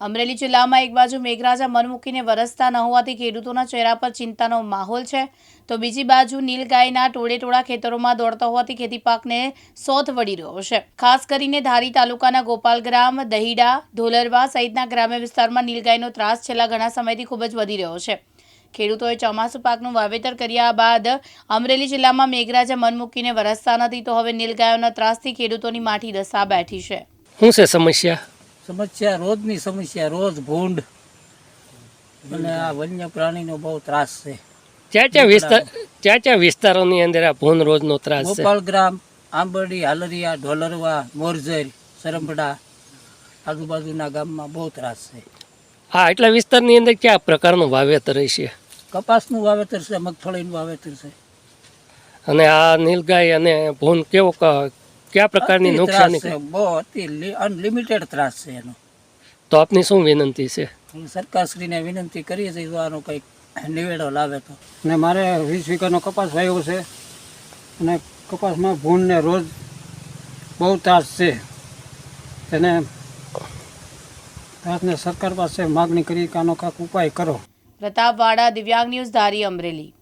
અમરેલી જિલ્લામાં એક બાજુ મેઘરાજા મન મૂકીને વરસતા ન હોવાથી ખેડૂતોના ચહેરા પર ચિંતાનો માહોલ છે. તો બીજી બાજુ નીલગાયના ટોળેટોળા ખેતરોમાં દોડતા હોવાથી ખેતી પાકને સોથ વળી રહ્યો છે. ખાસ કરીને ધારી તાલુકાના ગોપાલગ્રામ, દહીડા, ધોલરવા સહિતના ગ્રામ્ય વિસ્તારમાં નીલગાયનો ત્રાસ છેલ્લા ઘણા સમયથી ખૂબ જ વધી રહ્યો છે. ખેડૂતોએ ચોમાસુ પાકનું વાવેતર કર્યા બાદ અમરેલી જિલ્લામાં મેઘરાજા મન મૂકીને વરસતા નથી તો હવે નીલગાયોના ત્રાસથી ખેડૂતોની માઠી દશા બેઠી છે. શું છે સમસ્યા? સમસ્યા રોજની સમસ્યા રોજ ભૂંડ. અને આ વન્ય પ્રાણીનો બહુ ત્રાસ છે. ક્યાં ક્યાં વિસ્તાર ક્યાં ક્યાં વિસ્તારોની અંદર આ ભૂન રોજનો ત્રાસ છે? ગોપાલગ્રામ આંબરડી હાલરિયા ઢોલરવા મોરજર સરંભડા આજુબાજુના ગામમાં બહુ ત્રાસ છે. હા એટલા વિસ્તારની અંદર કયા પ્રકારનું વાવેતર છે? કપાસનું વાવેતર છે મગફળીનું વાવેતર છે. અને આ નીલગાય અને ભૂન કેવો ક- કયા પ્રકારની નુકસાન છે બહુ અતિ અનલિમિટેડ ત્રાસ છે એનો. તો આપની શું વિનંતી છે? સરકારશ્રીને વિનંતી કરીએ છીએ જો આનો કંઈક નિવેડો લાવે તો. અને મારે વીસ વીઘાનો કપાસ વાવ્યો છે અને કપાસમાં ભૂણને રોજ બહુ ત્રાસ છે. તેને ત્રાસને સરકાર પાસે માગણી કરી કે આનો કાંક ઉપાય કરો. પ્રતાપવાડા દિવ્યાંગ ન્યૂઝ ધારી અમરેલી.